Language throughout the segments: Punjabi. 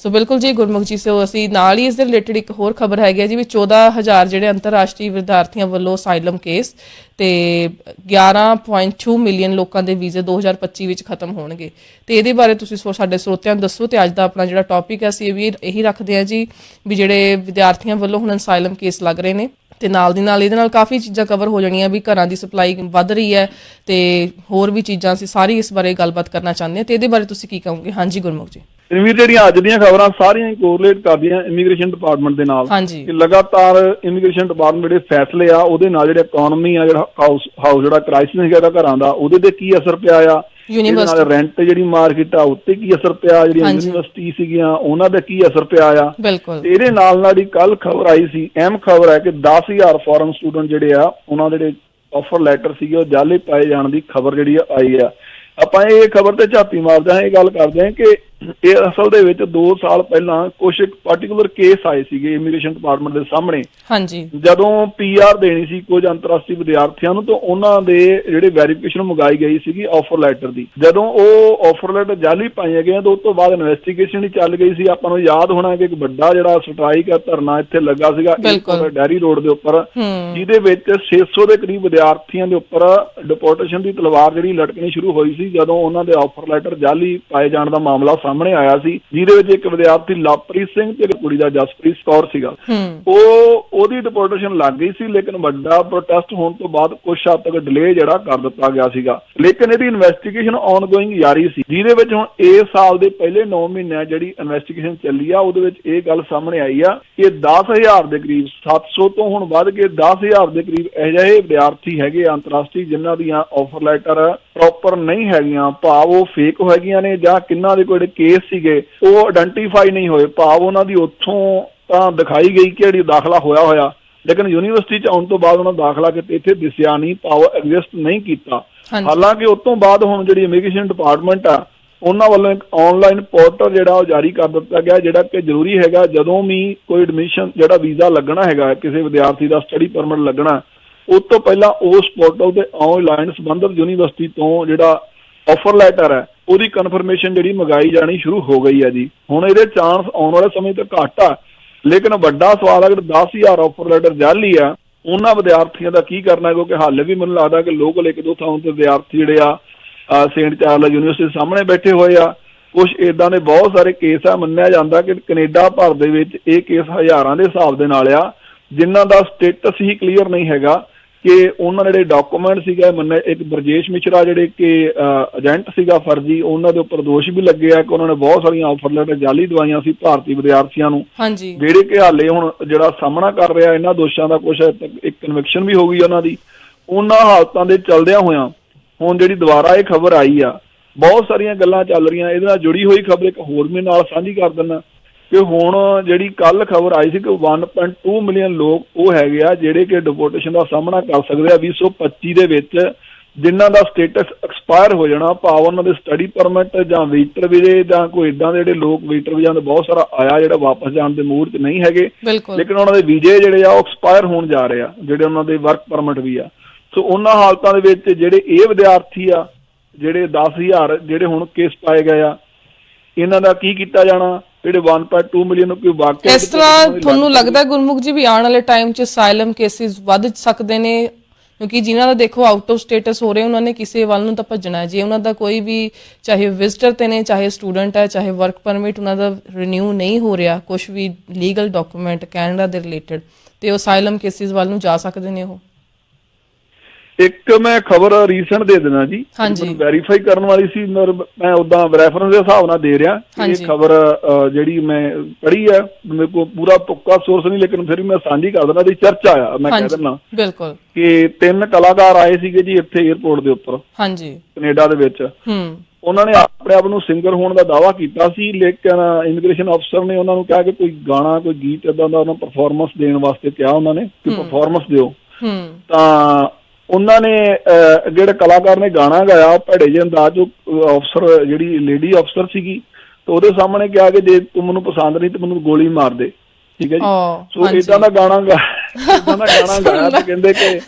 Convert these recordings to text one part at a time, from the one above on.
ਸੋ ਬਿਲਕੁਲ ਜੀ, ਗੁਰਮੁਖ ਜੀ ਸੋ ਅਸੀਂ ਨਾਲ ਹੀ ਇਸ ਦੇ ਰਿਲੇਟਡ ਇੱਕ ਹੋਰ ਖਬਰ ਹੈਗੀ ਹੈ ਜੀ ਵੀ 14000 ਜਿਹੜੇ ਅੰਤਰਰਾਸ਼ਟਰੀ ਵਿਦਿਆਰਥੀਆਂ ਵੱਲੋਂ ਅਸਾਈਲਮ ਕੇਸ ਤੇ 11.2 ਮਿਲੀਅਨ ਲੋਕਾਂ ਦੇ ਵੀਜ਼ੇ 2025 ਵਿੱਚ ਖਤਮ ਹੋਣਗੇ। ਤੇ ਇਹਦੇ ਬਾਰੇ ਤੁਸੀਂ ਸੋ, ਸਾਡੇ ਸਰੋਤਿਆਂ ਨੂੰ ਦੱਸੋ ਤੇ ਅੱਜ ਦਾ ਆਪਣਾ ਜਿਹੜਾ ਟੌਪਿਕ ਹੈ, ਅਸੀਂ ਇਹ ਵੀ ਇਹੀ ਰੱਖਦੇ ਹਾਂ ਜੀ ਵੀ ਜਿਹੜੇ ਵਿਦਿਆਰਥੀਆਂ ਵੱਲੋਂ ਹੁਣ ਅਸਾਈਲਮ ਕੇਸ ਲੱਗ ਰਹੇ ਨੇ। ਤੇ ਨਾਲ ਦੀ ਨਾਲ ਇਹਦੇ ਨਾਲ ਕਾਫੀ ਚੀਜ਼ਾਂ ਕਵਰ ਹੋ ਜਾਣੀਆਂ ਵੀ ਘਰਾਂ ਦੀ ਸਪਲਾਈ ਵੱਧ ਰਹੀ ਹੈ ਤੇ ਹੋਰ ਵੀ ਚੀਜ਼ਾਂ ਅਸੀਂ ਸਾਰੀ ਇਸ ਬਾਰੇ ਗੱਲਬਾਤ ਕਰਨਾ ਚਾਹੁੰਦੇ ਹਾਂ। ਤੇ ਇਹਦੇ ਬਾਰੇ ਤੁਸੀਂ ਕੀ ਕਹੋਗੇ? ਹਾਂਜੀ, ਗੁਰਮੁਖ ਜੀ। ਰਣਵੀਰ ਜਿਹੜੀਆਂ ਅੱਜ ਦੀਆਂ ਖਬਰਾਂ ਸਾਰੀਆਂ ਕੋਰਿਲੇਟ ਕਰਦੀਆਂ ਇਮੀਗ੍ਰੇਸ਼ਨ ਡਿਪਾਰਟਮੈਂਟ ਦੇ ਨਾਲ ਹਾਂਜੀ। ਕਿ ਲਗਾਤਾਰ ਇਮੀਗ੍ਰੇਸ਼ਨ ਡਿਪਾਰਟਮੈਂਟ ਜਿਹੜੇ ਫੈਸਲੇ ਆ ਉਹਦੇ ਨਾਲ ਜਿਹੜੇ ਇਕਨੋਮੀ ਆ ਜਿਹੜਾ ਹਾਊਸ ਹਾਊਸ ਜਿਹੜਾ ਕ੍ਰਾਈਸਿਸ ਹੈਗਾ ਇਹਦਾ ਘਰਾਂ ਦਾ ਉਹਦੇ ਤੇ ਕੀ ਅਸਰ ਪਿਆ ਆ? University- ਨਾਲ ਰੈਂਟ ਜਿਹੜੀ ਮਾਰਕੀਟ ਆ ਉੱਤੇ ਕੀ ਅਸਰ ਪਿਆ? ਜਿਹੜੀਆਂ ਹਾਂਜੀ। ਯੂਨੀਵਰਸਿਟੀ ਸੀਗੀਆਂ ਉਹਨਾਂ ਦਾ ਕੀ ਅਸਰ ਪਿਆ ਆ? ਬਿਲਕੁਲ। ਤੇ ਇਹਦੇ ਨਾਲ ਨਾਲ ਹੀ ਕੱਲ ਖਬਰ ਆਈ ਸੀ ਅਹਿਮ ਖਬਰ ਹੈ ਕਿ 10000 ਫੋਰਨ ਸਟੂਡੈਂਟ ਜਿਹੜੇ ਆ ਉਹਨਾਂ ਦੇ ਜਿਹੜੇ ਆਫਰ ਲੈਟਰ ਸੀਗੇ ਉਹ ਜਾਲੇ ਪਾਏ ਜਾਣ ਦੀ ਖਬਰ ਜਿਹੜੀ ਆ ਆਈ ਆ। ਆਪਾਂ ਇਹ ਖਬਰ ਤੇ ਝਾਤੀ ਮਾਰਦੇ ਹਾਂ ਇਹ ਗੱਲ ਕਰਦੇ ਹਾਂ ਕਿ ਇਹ ਅਸਲ ਦੇ ਵਿੱਚ 2 ਸਾਲ ਪਹਿਲਾਂ ਕੁਝ ਇੱਕ ਪਾਰਟਿਕੂਲਰ ਕੇਸ ਆਏ ਸੀਗੇ ਇਮੀਗ੍ਰੇਸ਼ਨ ਡਿਪਾਰਟਮੈਂਟ ਦੇ ਸਾਹਮਣੇ। ਹਾਂਜੀ। ਜਦੋਂ ਪੀਆਰ ਦੇਣੀ ਸੀ ਕੁਝ ਅੰਤਰਰਾਸ਼ਟਰੀ ਵਿਦਿਆਰਥੀਆਂ ਨੂੰ ਤਾਂ ਉਹਨਾਂ ਦੇ ਜਿਹੜੇ ਵੈਰੀਫਿਕੇਸ਼ਨ ਮੰਗਾਈ ਗਈ ਸੀਗੀ ਆਫਰ ਲੈਟਰ ਦੀ। ਜਦੋਂ ਉਹ ਆਫਰ ਲੈਟਰ ਜਾਲੀ ਪਾਈਆਂ ਗਈਆਂ ਤਾਂ ਉਸ ਤੋਂ ਬਾਅਦ ਇਨਵੈਸਟੀਗੇਸ਼ਨ ਹੀ ਚੱਲ ਗਈ ਸੀ। ਆਪਾਂ ਨੂੰ ਯਾਦ ਹੋਣਾ ਕਿ ਇੱਕ ਵੱਡਾ ਜਿਹੜਾ ਸਟ੍ਰਾਈਕ ਆ ਧਰਨਾ ਇੱਥੇ ਲੱਗਾ ਸੀਗਾ ਬਿਲਕੁਲ। ਡੈਰੀ ਰੋਡ ਦੇ ਉੱਪਰ ਹੂੰ। ਜਿਹਦੇ ਵਿੱਚ 600 ਦੇ ਕਰੀਬ ਵਿਦਿਆਰਥੀਆਂ ਦੇ ਉੱਪਰ ਡਿਪੋਰਟੇਸ਼ਨ ਦੀ ਤਲਵਾਰ ਜਿਹੜੀ ਲਟਕਣੀ ਸ਼ੁਰੂ ਹੋਈ ਸੀ ਜਦੋਂ ਉਹਨਾਂ ਦੇ ਆਫਰ ਲੈਟਰ ਜਾਲੀ ਪਾਏ ਜਾਣ ਦਾ ਮਾਮਲਾ ਸਾਹਮਣੇ ਆਇਆ ਸੀ ਜਿਹਦੇ ਵਿੱਚ ਇੱਕ ਵਿਦਿਆਰਥੀ ਲਵਪ੍ਰੀਤ ਸਿੰਘ ਤੇ ਇੱਕ ਕੁੜੀ ਦਾ ਜਸਪ੍ਰੀਤ ਕੌਰ ਸੀਗਾ। ਉਹ ਉਹਦੀ ਡਿਪੋਰਟੇਸ਼ਨ ਲੱਗ ਗਈ ਸੀ ਲੇਕਿਨ ਵੱਡਾ ਪ੍ਰੋਟੈਸਟ ਹੋਣ ਤੋਂ ਬਾਅਦ ਕੁਝ ਹੱਦ ਤੱਕ ਡਿਲੇ ਜਿਹੜਾ ਕਰ ਦਿੱਤਾ ਗਿਆ ਸੀਗਾ। ਲੇਕਿਨ ਇਹਦੀ ਇਨਵੈਸਟੀਗੇਸ਼ਨ ਆਨਗੋਇੰਗ ਜਾਰੀ ਸੀ ਜਿਹਦੇ ਵਿੱਚ ਹੁਣ ਇਸ ਸਾਲ ਦੇ ਪਹਿਲੇ 9 ਮਹੀਨਿਆਂ ਜਿਹੜੀ ਇਨਵੈਸਟੀਗੇਸ਼ਨ ਚੱਲੀ ਆ ਉਹਦੇ ਵਿੱਚ ਇਹ ਗੱਲ ਸਾਹਮਣੇ ਆਈ ਆ ਕਿ 10000 ਦੇ ਕਰੀਬ 700 ਤੋਂ ਹੁਣ ਵੱਧ ਕੇ 10000 ਦੇ ਕਰੀਬ ਅਜਿਹੇ ਵਿਦਿਆਰਥੀ ਹੈਗੇ ਆ ਅੰਤਰਰਾਸ਼ਟਰੀ ਜਿਨ੍ਹਾਂ ਦੀਆਂ ਆਫਰ ਲੈਟਰ ਪ੍ਰੋਪਰ ਨਹੀਂ ਹੈਗੀਆਂ ਭਾਵ ਉਹ ਫੇਕ ਹੈਗੀਆਂ ਨੇ ਜਾਂ ਕਿੰਨਾਂ ਦੇ ਕੋਈ ਕੇਸ ਸੀਗੇ ਉਹ ਆਇਡੈਂਟੀਫਾਈ ਨਹੀਂ ਹੋਏ। ਭਾਵ ਉਹਨਾਂ ਦੀ ਉੱਥੋਂ ਤਾਂ ਦਿਖਾਈ ਗਈ ਕਿ ਜਿਹੜੀ ਦਾਖਲਾ ਹੋਇਆ ਹੋਇਆ। ਲੇਕਿਨ ਯੂਨੀਵਰਸਿਟੀ ਚ ਆਉਣ ਤੋਂ ਬਾਅਦ ਉਹਨਾਂ ਦਾਖਲਾ ਕਿਤੇ ਇੱਥੇ ਦਿਸਿਆ ਨਹੀਂ ਭਾਵ ਐਗਜ਼ਿਸਟ ਨਹੀਂ ਕੀਤਾ। ਹਾਲਾਂਕਿ ਉਸ ਤੋਂ ਬਾਅਦ ਹੁਣ ਜਿਹੜੀ ਇਮੀਗ੍ਰੇਸ਼ਨ ਡਿਪਾਰਟਮੈਂਟ ਆ ਉਹਨਾਂ ਵੱਲੋਂ ਇੱਕ ਆਨਲਾਈਨ ਪੋਰਟਲ ਜਿਹੜਾ ਉਹ ਜਾਰੀ ਕਰ ਦਿੱਤਾ ਗਿਆ ਜਿਹੜਾ ਕਿ ਜ਼ਰੂਰੀ ਹੈਗਾ ਜਦੋਂ ਵੀ ਕੋਈ ਐਡਮਿਸ਼ਨ ਜਿਹੜਾ ਵੀਜ਼ਾ ਲੱਗਣਾ ਹੈਗਾ ਕਿਸੇ ਵਿਦਿਆਰਥੀ ਦਾ ਸਟੱਡੀ ਪਰਮਿਟ ਲੱਗਣਾ ਉਸ ਤੋਂ ਪਹਿਲਾਂ ਉਸ ਪੋਰਟਲ ਤੇ ਆਨਲਾਈਨ ਸੰਬੰਧਿਤ ਯੂਨੀਵਰਸਿਟੀ ਤੋਂ ਜਿਹੜਾ ਆਫਰ ਲੈਟਰ ਹੈ ਉਹਦੀ ਕਨਫਰਮੇਸ਼ਨ ਜਿਹੜੀ ਮੰਗਾਈ ਜਾਣੀ ਸ਼ੁਰੂ ਹੋ ਗਈ ਹੈ ਜੀ। ਹੁਣ ਇਹਦੇ ਚਾਂਸ ਆਉਣ ਵਾਲੇ ਸਮੇਂ ਤੇ ਘੱਟ ਆ। ਲੇਕਿਨ ਵੱਡਾ ਸਵਾਲ ਹੈ ਕਿ 10000 ਆਫਰ ਲੈਟਰ ਜਾਲੀ ਆ, ਉਹਨਾਂ ਵਿਦਿਆਰਥੀਆਂ ਦਾ ਕੀ ਕਰਨਾ? ਕਿਉਂਕਿ ਹਾਲੇ ਵੀ ਮੈਨੂੰ ਲੱਗਦਾ ਕਿ ਲੋਕਲ ਇੱਕ ਦੋ ਥਾਂ ਤੇ ਵਿਦਿਆਰਥੀ ਜਿਹੜੇ ਆ ਸੇਂਟ ਚਾਰਲਸ ਯੂਨੀਵਰਸਿਟੀ ਸਾਹਮਣੇ ਬੈਠੇ ਹੋਏ ਆ। ਕੁਝ ਇਦਾਂ ਦੇ ਬਹੁਤ ਸਾਰੇ ਕੇਸ ਆ, ਮੰਨਿਆ ਜਾਂਦਾ ਕਿ ਕੈਨੇਡਾ ਭਰ ਦੇ ਵਿੱਚ ਇਹ ਕੇਸ ਹਜ਼ਾਰਾਂ ਦੇ ਹਿਸਾਬ ਦੇ ਨਾਲ ਆ, ਜਿਨ੍ਹਾਂ ਦਾ ਸਟੇਟਸ ਹੀ ਕਲੀਅਰ ਨਹੀਂ ਹੈਗਾ। ਕਿ ਉਹਨਾਂ ਦੇ ਜਿਹੜੇ ਡਾਕੂਮੈਂਟ ਸੀਗਾ ਮੰਨੇ ਇੱਕ ਬਰਜੇਸ਼ ਮਿਸ਼ਰਾ ਜਿਹੜੇ ਕਿ ਏਜੰਟ ਸੀਗਾ ਫਰਜ਼ੀ ਉਹਨਾਂ ਦੇ ਉੱਪਰ ਦੋਸ਼ ਵੀ ਲੱਗੇ ਆ ਕਿ ਉਹਨਾਂ ਨੇ ਬਹੁਤ ਸਾਰੀਆਂ ਆਫਰ ਲੈਟਰ ਜਾਲੀ ਦਵਾਈਆਂ ਸੀ ਭਾਰਤੀ ਵਿਦਿਆਰਥੀਆਂ ਨੂੰ। ਜਿਹੜੇ ਕਿ ਹਾਲੇ ਹੁਣ ਜਿਹੜਾ ਸਾਹਮਣਾ ਕਰ ਰਿਹਾ ਇਹਨਾਂ ਦੋਸ਼ਾਂ ਦਾ ਕੁਝ ਇੱਕ ਕਨਵਿਕਸ਼ਨ ਵੀ ਹੋ ਗਈ ਉਹਨਾਂ ਦੀ। ਉਹਨਾਂ ਹਾਲਤਾਂ ਦੇ ਚੱਲਦਿਆਂ ਹੋਇਆਂ ਹੁਣ ਜਿਹੜੀ ਦੁਬਾਰਾ ਇਹ ਖਬਰ ਆਈ ਆ ਬਹੁਤ ਸਾਰੀਆਂ ਗੱਲਾਂ ਚੱਲ ਰਹੀਆਂ। ਇਹਦੇ ਨਾਲ ਜੁੜੀ ਹੋਈ ਖਬਰ ਇੱਕ ਹੋਰ ਵੀ ਨਾਲ ਸਾਂਝੀ ਕਰ ਦਿੰਦਾ। ਕਿ ਹੁਣ ਜਿਹੜੀ ਕੱਲ ਖਬਰ ਆਈ ਸੀ ਕਿ 1.2 ਮਿਲੀਅਨ ਲੋਕ ਉਹ ਹੈਗੇ ਆ ਜਿਹੜੇ ਕਿ ਡਿਪੋਰਟੇਸ਼ਨ ਦਾ ਸਾਹਮਣਾ ਕਰ ਸਕਦੇ ਆ 2025 ਦੇ ਵਿੱਚ ਜਿਨ੍ਹਾਂ ਦਾ ਸਟੇਟਸ ਐਕਸਪਾਇਰ ਹੋ ਜਾਣਾ ਭਾਵ ਉਹਨਾਂ ਦੇ ਸਟੱਡੀ ਪਰਮਿਟ ਜਾਂ ਵੀਟਰ ਵੀਜ਼ੇ ਜਾਂ ਕੋਈ ਇਦਾਂ ਦੇ ਜਿਹੜੇ ਲੋਕ ਵੀਟਰ ਵੀਜ਼ਾ ਦੇ ਬਹੁਤ ਸਾਰਾ ਆਇਆ ਜਿਹੜਾ ਵਾਪਸ ਜਾਣ ਦੇ ਮੂਡ 'ਚ ਨਹੀਂ ਹੈਗੇ। ਲੇਕਿਨ ਉਹਨਾਂ ਦੇ ਵੀਜ਼ੇ ਜਿਹੜੇ ਆ ਉਹ ਐਕਸਪਾਇਰ ਹੋਣ ਜਾ ਰਹੇ ਆ ਜਿਹੜੇ ਉਹਨਾਂ ਦੇ ਵਰਕ ਪਰਮਿਟ ਵੀ ਆ। ਸੋ ਉਹਨਾਂ ਹਾਲਤਾਂ ਦੇ ਵਿੱਚ ਜਿਹੜੇ ਇਹ ਵਿਦਿਆਰਥੀ ਆ ਜਿਹੜੇ 10000 ਜਿਹੜੇ ਹੁਣ ਕੇਸ ਪਾਏ ਗਏ ਆ ਇਹਨਾਂ ਦਾ ਕੀ ਕੀਤਾ ਜਾਣਾ? ਜਿਹੜੇ 1.2 ਮਿਲੀਅਨ ਨੂੰ ਕੋਈ ਵਾਕਿਆ ਇਸ ਤਰ੍ਹਾਂ ਤੁਹਾਨੂੰ ਲੱਗਦਾ ਗੁਰਮੁਖ ਜੀ ਵੀ ਆਉਣ ਵਾਲੇ ਟਾਈਮ 'ਚ ਅਸਾਈਲਮ ਕੇਸਿਸ ਵੱਧ ਸਕਦੇ ਨੇ? ਕਿਉਂਕਿ ਜਿਨ੍ਹਾਂ ਦਾ ਦੇਖੋ ਆਊਟ ਆਫ ਸਟੇਟਸ ਹੋ ਰਹੇ ਉਹਨਾਂ ਨੇ ਕਿਸੇ ਵੱਲ ਨੂੰ ਤਾਂ ਭੱਜਣਾ ਹੈ। ਜੇ ਉਹਨਾਂ ਦਾ ਕੋਈ ਵੀ ਚਾਹੇ ਵਿਜ਼ਟਰ ਤੇ ਨੇ ਚਾਹੇ ਸਟੂਡੈਂਟ ਹੈ ਚਾਹੇ ਵਰਕ ਪਰਮਿਟ ਉਹਨਾਂ ਦਾ ਰੀਨਿਊ ਨਹੀਂ ਹੋ ਰਿਹਾ ਕੁਝ ਵੀ ਲੀਗਲ ਡਾਕੂਮੈਂਟ ਕੈਨੇਡਾ ਦੇ ਰਿਲੇਟਡ ਤੇ ਉਹ ਅਸਾਈਲਮ ਕੇਸਿਸ ਵੱਲ ਨੂੰ ਜਾ ਸਕਦੇ ਨੇ ਉਹ? ਇੱਕ ਮੈਂ ਖਬਰ ਰੀਸੈਂਟ ਦੇ ਦੇਣਾ ਜੀ। ਹਾਂਜੀ। ਵੈਰੀਫਾਈ ਕਰਨ ਵਾਲੀ ਸੀ ਮੈਂ ਉਦਾਂ ਰੈਫਰੈਂਸ ਦੇ ਹਿਸਾਬ ਨਾਲ ਦੇ ਰਿਹਾ। ਇਹ। ਖਬਰ ਜਿਹੜੀ ਮੈਂ ਪੜ੍ਹੀ ਹੈ ਮੇਰੇ ਕੋਲ ਪੂਰਾ ਪੁੱਕਾ ਸੋਰਸ ਨਹੀਂ ਲੇਕਿਨ ਫਿਰ ਵੀ ਮੈਂ ਸਾਂਝੀ ਕਰ ਦਿੰਦਾ ਦੀ ਚਰਚਾ ਆ ਮੈਂ ਕਹਿ ਦਿੰਦਾ ਬਿਲਕੁਲ। ਕਿ ਤਿੰਨ ਕਲਾਕਾਰ ਆਏ ਸੀਗੇ ਜੀ ਇੱਥੇ 에어ਪੋਰਟ ਦੇ ਉੱਪਰ ਹਾਂਜੀ। ਕੈਨੇਡਾ ਦੇ ਵਿੱਚ। ਹੂੰ। ਉਹਨਾਂ ਨੇ ਆਪਣੇ ਆਪ ਨੂੰ ਸਿੰਗਰ ਹੋਣ ਦਾ ਦਾਅਵਾ ਕੀਤਾ ਸੀ ਲੇਕਿਨ ਇਮੀਗ੍ਰੇਸ਼ਨ ਅਫਸਰ ਨੇ ਉਹਨਾਂ ਨੂੰ ਕਿਹਾ ਕਿ ਕੋਈ ਗਾਣਾ ਕੋਈ ਗੀਤ ਇਦਾਂ ਦਾ ਉਹਨਾਂ ਪਰਫਾਰਮੈਂਸ ਦੇਣ ਵਾਸਤੇ ਕਿਹਾ ਉਹਨਾਂ ਨੇ ਕਿ ਪਰਫਾਰਮੈਂਸ ਦਿਓ। ਹੂੰ। ਤਾਂ ਉਹਨਾਂ ਨੇ ਜਿਹੜੇ ਕਲਾਕਾਰ ਨੇ ਗਾਣਾ ਗਾਇਆ ਭੜੇ ਜਿਹੇ ਅੰਦਾਜ਼ ਉਹ ਅਫਸਰ ਜਿਹੜੀ ਲੇਡੀ ਅਫਸਰ ਸੀਗੀ ਤੇ ਉਹਦੇ ਸਾਹਮਣੇ ਕਿਹਾ ਕਿ ਜੇ ਤੂੰ ਮੈਨੂੰ ਪਸੰਦ ਨਹੀਂ ਤੇ ਮੈਨੂੰ ਗੋਲੀ ਮਾਰ ਦੇ। ਠੀਕ ਹੈ ਜੀ? ਸੋ ਇਦਾਂ ਦਾ ਗਾਣਾ ਗਾ ਇਦਾਂ ਦਾ ਗਾਣਾ ਗਾਇਆ ਤੇ ਕਹਿੰਦੇ ਕਿ